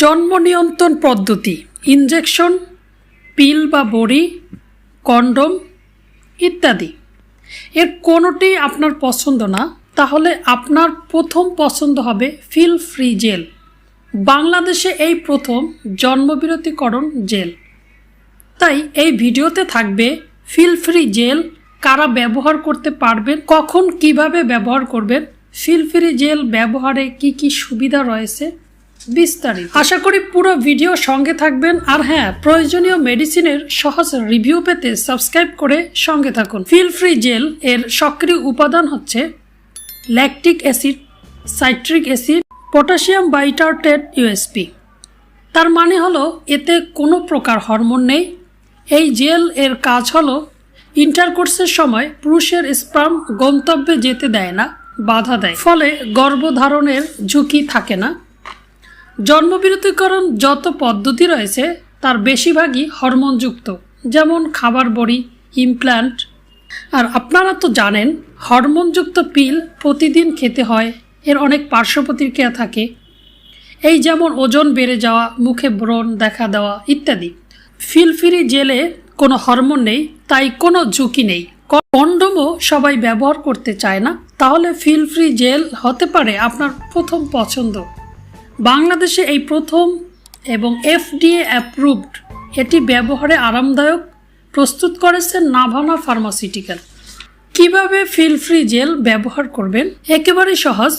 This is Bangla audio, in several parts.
জন্ম নিয়ন্ত্রণ পদ্ধতি ইনজেকশন পিল বা বড়ি কন্ডম ইত্যাদি। এর কোনোটি আপনার পছন্দ না, তাহলে আপনার প্রথম পছন্দ হবে ফিল ফ্রি জেল বাংলাদেশে এই প্রথম জন্মবিরতিকরণ জেল তাই এই ভিডিওতে থাকবে ফিল ফ্রি জেল কারা ব্যবহার করতে পারবেন, কখন কীভাবে ব্যবহার করবেন ফিল ফ্রি জেল ব্যবহারে কি কি সুবিধা রয়েছে বিস্তারিত। আশা করি পুরো ভিডিও সঙ্গে থাকবেন। আর হ্যাঁ প্রয়োজনীয় মেডিসিনের সহজ রিভিউ পেতে সাবস্ক্রাইব করে সঙ্গে থাকুন। ফিল ফ্রি জেল এর সক্রিয় উপাদান হচ্ছে lactic acid citric acid potassium bitartrate USP তার মানে হলো, এতে কোনো প্রকার হরমোন নেই। এই জেল এর কাজ হলো ইন্টারকোর্সের সময় পুরুষের স্পার্ম গন্তব্যে যেতে দেয় না, বাধা দেয়। ফলে গর্ভধারণের ঝুঁকি থাকে না। জন্মবিরতিকরণ যত পদ্ধতি রয়েছে, তার বেশিরভাগই হরমোনযুক্ত, যেমন খাবার বড়ি ইমপ্ল্যান্ট আর আপনারা তো জানেন, হরমোনযুক্ত পিল প্রতিদিন খেতে হয়, এর অনেক পার্শ্ব প্রতিক্রিয়া থাকে। এই যেমন ওজন বেড়ে যাওয়া, মুখে ব্রণ দেখা দেওয়া ইত্যাদি। ফিলফিরি জেলে কোনো হরমোন নেই, তাই কোনো ঝুঁকি নেই। কন্ডমও সবাই ব্যবহার করতে চায় না, তাহলে ফিল ফ্রি জেল হতে পারে আপনার প্রথম পছন্দ। বাংলাদেশে এই প্রথম এবং এফডিএ অ্যাপ্রুভড এটি ব্যবহারে আরামদায়ক প্রস্তুত করেছে নাভানা ফার্মাসিউটিক্যাল। কীভাবে ফিল ফ্রি জেল ব্যবহার করবেন? একেবারে সহজ।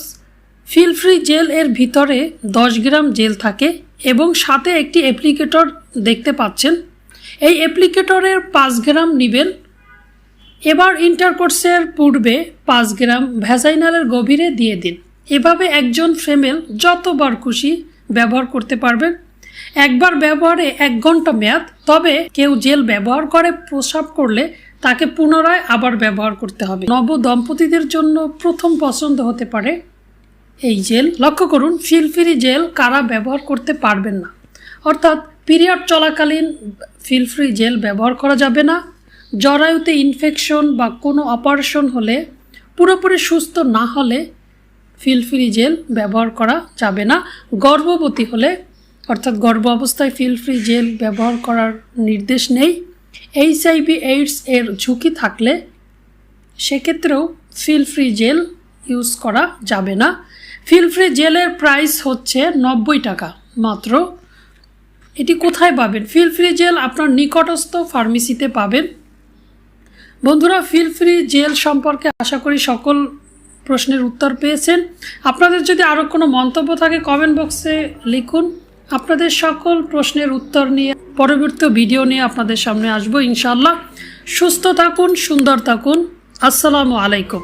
ফিল ফ্রি জেল এর ভিতরে দশ গ্রাম জেল থাকে এবং সাথে একটি অ্যাপ্লিকেটর দেখতে পাচ্ছেন। এই অ্যাপ্লিকেটরের পাঁচ গ্রাম নেবেন। এবার ইন্টারকোর্সের পূর্বে পাঁচ গ্রাম ভ্যাজাইনালের গভীরে দিয়ে দিন। এভাবে একজন ফিমেল যতবার খুশি ব্যবহার করতে পারবেন একবার ব্যবহারে এক ঘণ্টা মেয়াদ, তবে কেউ জেল ব্যবহার করে প্রসাব করলে তাকে পুনরায় আবার ব্যবহার করতে হবে। নব দম্পতিদের জন্য প্রথম পছন্দ হতে পারে এই জেল। লক্ষ্য করুন, ফিলফ্রি জেল কারা ব্যবহার করতে পারবেন না। অর্থাৎ পিরিয়ড চলাকালীন ফিলফ্রি জেল ব্যবহার করা যাবে না। জরায়ুতে ইনফেকশন বা কোনো অপারেশন হলে, পুরোপুরি সুস্থ না হলে ফিলফ্রি জেল ব্যবহার করা যাবে না। গর্ভবতী হলে, অর্থাৎ গর্ভ অবস্থায় ফিলফ্রি জেল ব্যবহার করার নির্দেশ নেই। এইচআইভি এইডস এর ঝুঁকি থাকলে সেক্ষেত্রেও ফিল ফ্রি জেল ইউজ করা যাবে না। ফিল ফ্রি জেলের প্রাইস হচ্ছে নব্বই টাকা মাত্র। এটি কোথায় পাবেন? ফিল ফ্রি জেল আপনার নিকটস্থ ফার্মেসিতে পাবেন। বন্ধুরা ফিল ফ্রি জেল সম্পর্কে আশা করি সকল প্রশ্নের উত্তর পেয়েছেন। আপনাদের যদি আরও কোনো মন্তব্য থাকে কমেন্ট বক্সে লিখুন। আপনাদের সকল প্রশ্নের উত্তর নিয়ে পরবর্তী ভিডিও নিয়ে আপনাদের সামনে আসব ইনশাল্লাহ সুস্থ থাকুন, সুন্দর থাকুন। আসসালামু আলাইকুম।